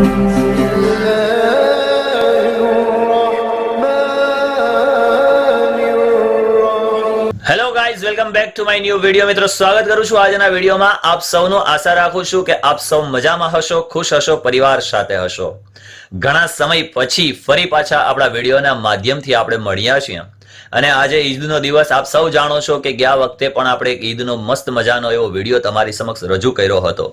Hello guys welcome back to my new video મિત્રો, સ્વાગત કરું છું આજના વિડીયોમાં. આપ સૌનો આશા રાખું છું કે આપ સૌ મજામાં હશો, ખુશ હશો, પરિવાર સાથે હશો. ઘણા સમય પછી ફરી પાછા આપણા વિડીયોના માધ્યમથી આપણે મળ્યા છીએ. અને આજે ઈદનો દિવસ આપ સૌ જાણો છો કે ગયા વખતે પણ આપણે એક ઈદનો મસ્ત મજાનો એવો વીડિયો તમારી સમક્ષ રજૂ કર્યો હતો.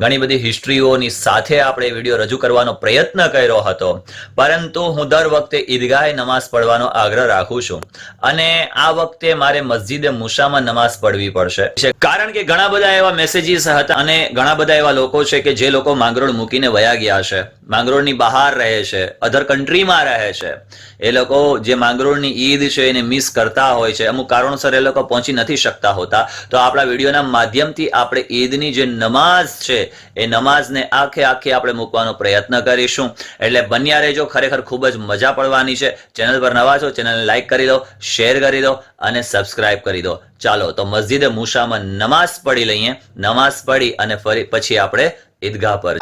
ઘણી બધી હિસ્ટ્રીઓની સાથે આપણે વીડિયો રજૂ કરવાનો પ્રયત્ન કર્યો હતો. પરંતુ હું દર વખતે ઈદગાહે નમાઝ પડવાનો આગ્રહ રાખું છું. અને આ વખતે મારે મસ્જિદે મુસામાં નમાઝ પડવી પડશે. કારણ કે ઘણા બધા એવા મેસેજીસ હતા અને ઘણા બધા એવા લોકો છે કે જે લોકો માંગરોળ મૂકીને વયા ગયા છે. માંગરોળની બહાર રહે છે અધર કન્ટ્રીમાં રહે છે. એ લોકો જે માંગરોળની ઈદ છે એને મિસ કરતા હોય છે. અમુક કારણોસર એ લોકો પહોંચી નથી શકતા હોતા. તો આપણા વિડીયોના માધ્યમથી આપણે ઈદની જે નમાઝ છે, એ નમાઝને આખે આખી આપણે મૂકવાનો પ્રયત્ન કરીશું. એટલે બન્યા રહેજો, ખરેખર ખૂબ જ મજા પડવાની છે. ચેનલ પર નવા છો, ચેનલને લાઈક કરી દો, શેર કરી દો અને સબસ્ક્રાઇબ કરી દો. ચાલો, તો મસ્જિદે મુસામાં નમાઝ પડી લઈએ. નમાઝ પડી અને ફરી પછી આપણે ઈદગાહ પર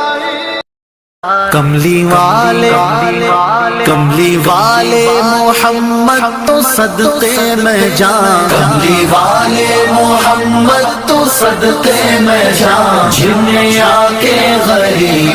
کملی والے کملی والے محمد تو صدقے میں جان۔ کملی والے محمد تو صدقے میں جان۔ جنیا کے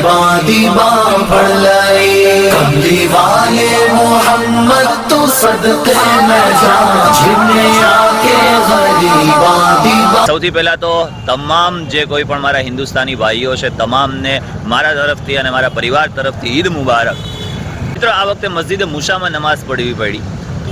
दीबा पड़ लाई कमली वाले मोहम्मद तो सदके में जान जिन्हें आके गरीबा दीबा સૌથી પહેલા તો તમામ જે કોઈ પણ મારા હિન્દુસ્તાની ભાઈઓ છે તમામને મારા તરફથી અને મારા પરિવાર તરફથી ઈદ મુબારક મિત્રો આ વખતે મસ્જિદે મુસામાં નમાઝ પડવી પડી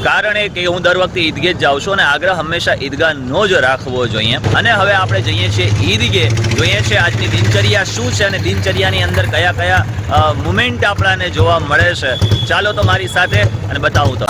કારણ એ કે હું દર વખતે ઈદગે જ જાઉં છું અને આગ્રહ હંમેશા ઈદગાહનો જ રાખવો જોઈએ અને હવે આપણે જઈએ છીએ ઈદગે જોઈએ છે આજની દિનચર્યા શું છે અને દિનચર્યાની અંદર કયા કયા મુમેન્ટ આપણાને જોવા મળે છે ચાલો તો મારી સાથે અને બતાવું તો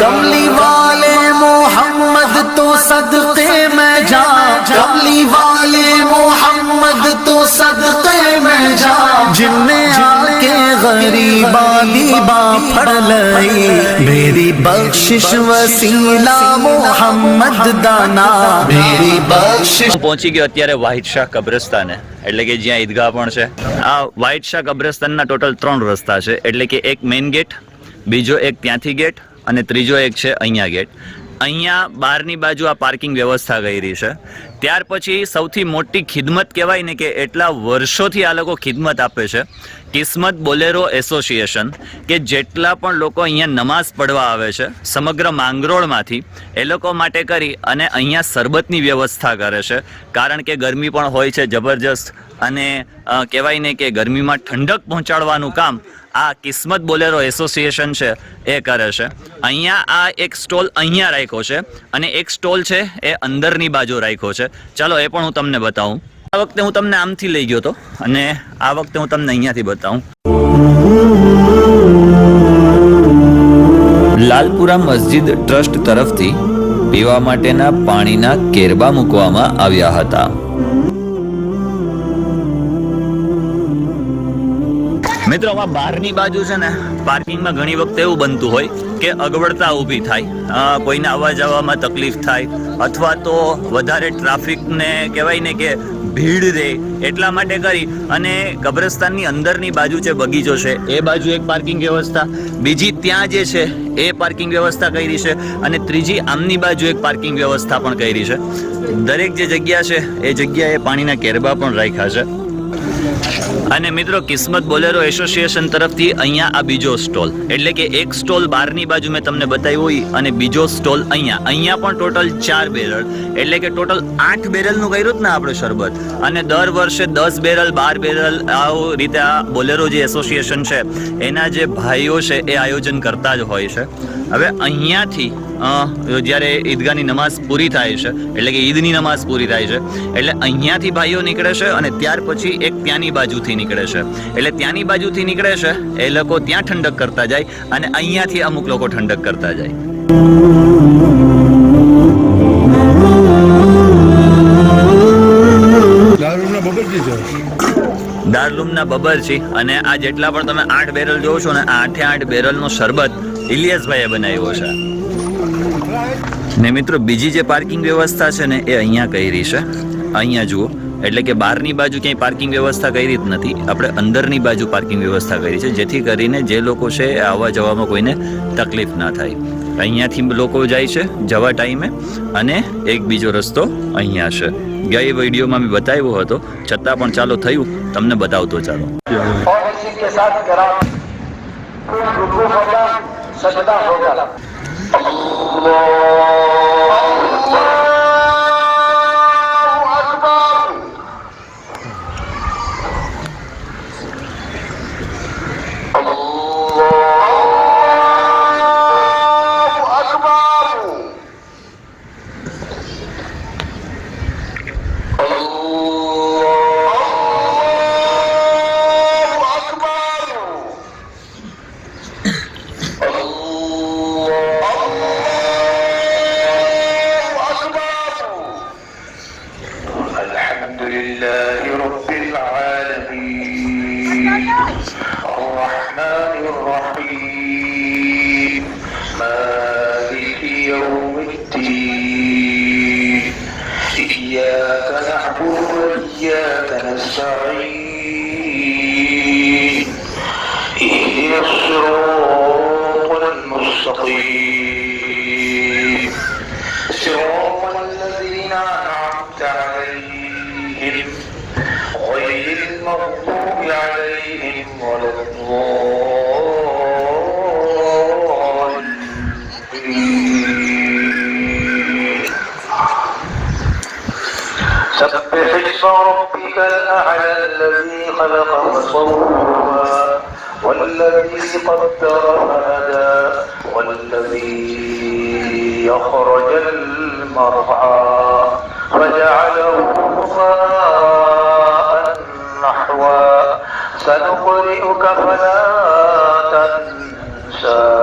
कमली वाले मोहम्मद तो सदके में जा कमली वाले मोहम्मद तो सदके में जा जिनने आके गरीबा दीबा फड़ लई मेरी बख्शिश वसीला मोहम्मद दाना मेरी बख्शिश હું પહોંચી ગયો અત્યારે વ્હાઇટ શાહ કબ્રસ્તાને એટલે કે જ્યાં ઈદગાહ પણ છે આ વ્હાઇટ શાહ કબ્રસ્તાનના ટોટલ ત્રણ રસ્તા છે એટલે કે એક મેઇન ગેટ બીજો એક ત્યાંથી ગેટ અને ત્રીજો એક છે અહીંયા ગેટ અહીંયા બહારની બાજુ આ પાર્કિંગ વ્યવસ્થા કરી છે ત્યાર પછી સૌથી મોટી ખિદમત કહેવાય ને કે એટલા વર્ષોથી આ લોકો ખિદમત આપે છે કિસ્મત બોલેરો એસોસિએશન કે જેટલા પણ લોકો અહીંયા નમાઝ પડવા આવે છે, સમગ્ર માંગરોળમાંથી એ લોકો માટે કરી અને અહીંયા શરબતની વ્યવસ્થા કરે છે. કારણ કે ગરમી પણ હોય છે જબરજસ્ત અને કહેવાય ને કે ગરમીમાં ઠંડક પહોંચાડવાનું કામ આ કિસ્મત બોલેરો એસોસિએશન છે એ કરે છે. અહીંયા આ એક સ્ટોલ અહીંયા રાખ્યો છે અને એક સ્ટોલ છે એ અંદરની બાજુ રાખ્યો છે. ચાલો એ પણ હું તમને બતાવું. આ વખતે હું તમને આમથી લઈ ગયો હતો અને આ વખતે હું તમને અહીંયાથી બતાવું. લાલપુરા મસ્જિદ ટ્રસ્ટ તરફથી પીવા માટેના પાણીના કેરબા મૂકવામાં આવ્યા હતા. મિત્રો, આમાં બહારની બાજુ છે ને પાર્કિંગમાં ઘણી વખત એવું બનતું હોય કે અગવડતા ઊભી થાય. કોઈને આવવા જવામાં તકલીફ થાય અથવા તો વધારે ટ્રાફિકને કહેવાય ને કે ભીડ રહે એટલા માટે કરી અને કબ્રસ્તાનની અંદરની બાજુ જે બગીચો છે, એ બાજુ એક પાર્કિંગ વ્યવસ્થા. બીજી ત્યાં જે છે, એ પાર્કિંગ વ્યવસ્થા કરી છે અને ત્રીજી આમની બાજુ એક પાર્કિંગ વ્યવસ્થા પણ કરી છે. દરેક જે જગ્યા છે, એ જગ્યાએ પાણીના કેરબા પણ રાખ્યા છે. અને મિત્રો, કિસ્મત બોલેરો એસોસિએશન તરફથી અહીંયા આ બીજો સ્ટોલ. એટલે કે એક સ્ટોલ બહારની બાજુ મેં તમને બતાવ્યું હોય, અને બીજો સ્ટોલ અહીંયા. અહીંયા પણ ટોટલ ચાર બેરલ. એટલે કે ટોટલ આઠ બેરલનું કર્યું જ ને આપણે શરબત. અને દર વર્ષે દસ બેરલ, બાર બેરલ, આવું રીતે આ બોલેરો જે એસોસિએશન છે, એના જે ભાઈઓ છે, એ આયોજન કરતા જ હોય છે. હવે અહીંયાથી જ્યારે ઈદગાહની નમાઝ પૂરી થાય છે, એટલે કે ઈદની નમાઝ પૂરી થાય છે, એટલે અહીંયાથી ભાઈઓ નીકળે છે, અને ત્યાર પછી એક ત્યાંની બાજુથી. નીકળે છે. એટલે ત્યાંની બાજુથી નીકળે છે એ લોકો ત્યાં ઠંડક કરતા જાય અને અહીંયાથી અમુક લોકો ઠંડક કરતા જાય. દારૂના બબર છે? અને આ જેટલા પણ તમે આઠ બેરલ જોવો છો ને આ આઠે આઠ બેરલનો શરબત ઇલિયાસભાઈએ બનાવ્યો છે. ને મિત્રો બીજી જે પાર્કિંગ વ્યવસ્થા છે ને એ અહીંયા કરી છે? અહીંયા જુઓ. એટલે કે બહારની બાજુ ક્યાંય પાર્કિંગ વ્યવસ્થા કરી જ નથી. આપણે અંદરની બાજુ પાર્કિંગ વ્યવસ્થા કરી છે, જેથી કરીને જે લોકો છે આવવા જવામાં કોઈને તકલીફ ના થાય. અહીંયાથી લોકો જાય છે જવા ટાઈમે અને એક બીજો રસ્તો અહીંયા છે. ગઈ વિડીયોમાં મેં બતાવ્યો હતો, છતાં પણ ચાલો થયું, તમને બતાવતો ચાલો. સજદા હોગા ربك الأعلى الذي خلق فسوى والذي قدر فهدى والذي يخرج المرعى فجعله غثاء نحوا سنقرئك فلا تنسى.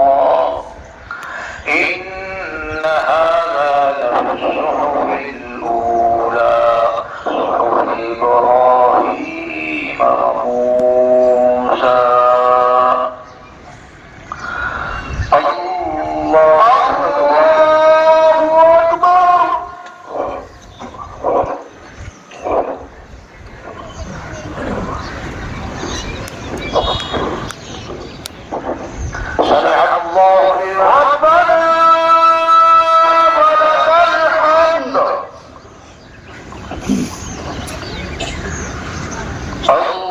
Lord 아이고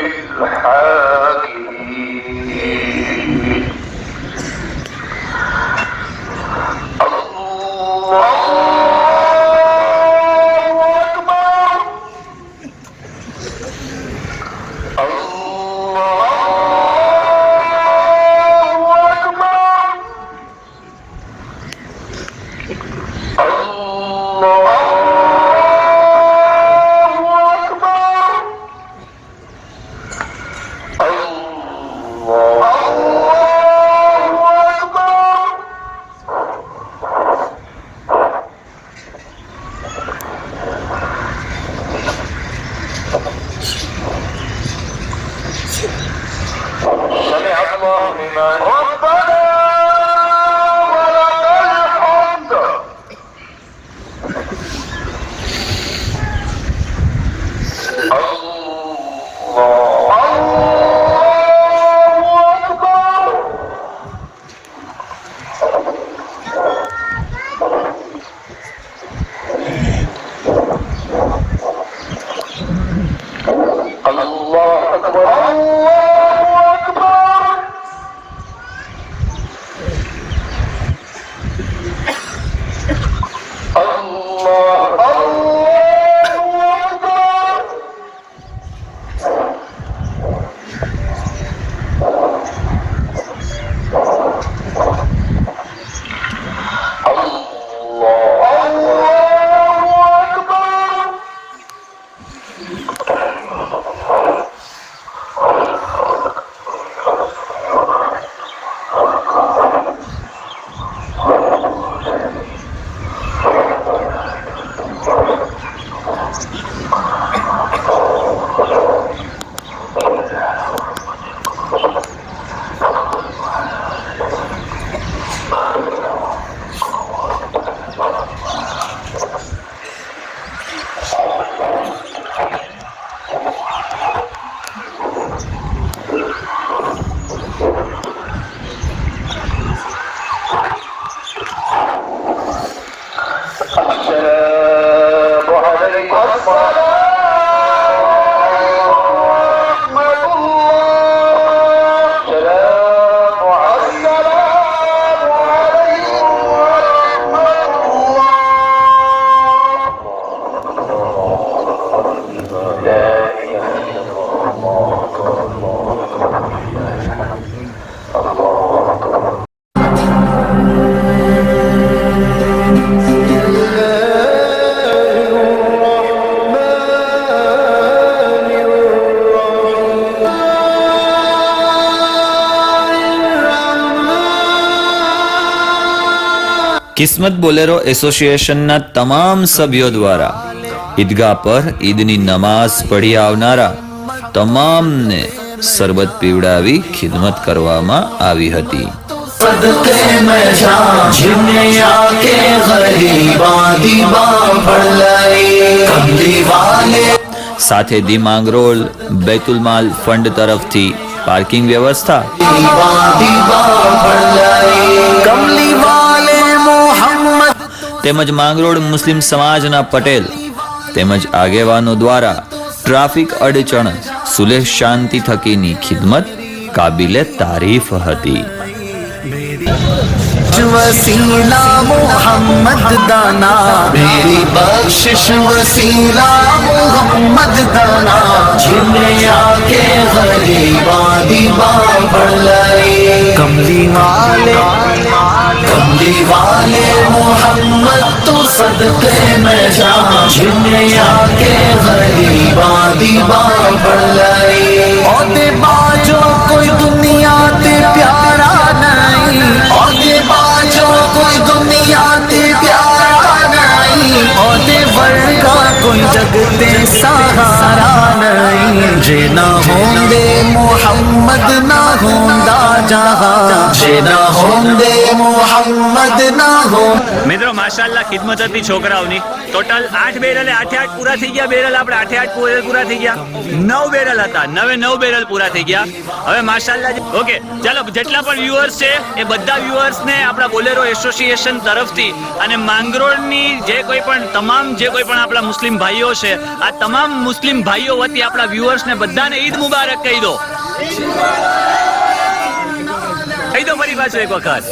الحافظ Oh. કિસ્મત બોલેરો એસોસિએશનના તમામ સભ્યો દ્વારા ઈદગાહ પર ઈદની નમાઝ પઢી આવનારા તમામને શરબત પીવડાવી ખિદમત કરવામાં આવી હતી. સાથે ધી માંગરોળ બૈતુલ માલ ફંડ તરફથી પાર્કિંગ વ્યવસ્થા. તેમજ માંગરોળ મુસ્લિમ સમાજના પટેલ તેમજ આગેવાનો દ્વારા ટ્રાફિક અડચણ સુલેહ શાંતિ થકીની ખિદમત કાબિલે તારીફ હતી. وسیلہ محمد دانا میری بخشش وسیلہ محمد دانا جنیا کے غریباں دیوان پڑ لئی کملی والے کملی والے محمد، تو صدقے میں جا جنیا کے غریبا دیبا بڑھ لئی عہدے باجو کوئی دنیا تے پیارا نہیں۔ عہدے باجو کوئی دنیا تے پیارا نہیں۔ عہدے ورگا کوئی جگتے سہارا نہیں۔ جے نہ ہوں گے محمد، نہ ہوں گے મિત્રો, માશાલ્લાહ, ખિદમત હતી છોકરાઓની. ટોટલ આઠ બેરલ આઠે આઠ પૂરા થઈ ગયા બેરલ આપણે આઠે આઠ બેરલ પૂરા થઈ ગયા. નવ બેરલ હતા, નવે નવ બેરલ પૂરા થઈ ગયા. હવે માશાલ્લાહ ઓકે, ચાલો, જેટલા પણ વ્યુઅર્સ છે, એ બધા વ્યુઅર્સ ને આપણા બોલેરો એસોસિએશન તરફથી અને માંગરોળની જે કોઈ પણ, તમામ જે કોઈ પણ આપણા મુસ્લિમ ભાઈઓ છે, આ તમામ મુસ્લિમ ભાઈઓ વતી આપણા વ્યુઅર્સ ને બધાને ઈદ મુબારક કહી દો. કહી ફરી પાછો એક વખત.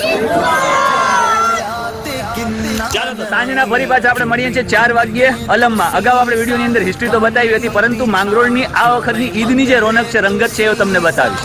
સાંજના ફરી પાછા આપણે મળીએ છીએ ચાર વાગ્યે અલમમાં. અગાઉ આપણે વિડીયોની અંદર હિસ્ટ્રી તો બતાવી હતી, પરંતુ માંગરોળની આ વખતની ઈદની જે રોનક છે, રંગત છે, એ તમને બતાવીશ.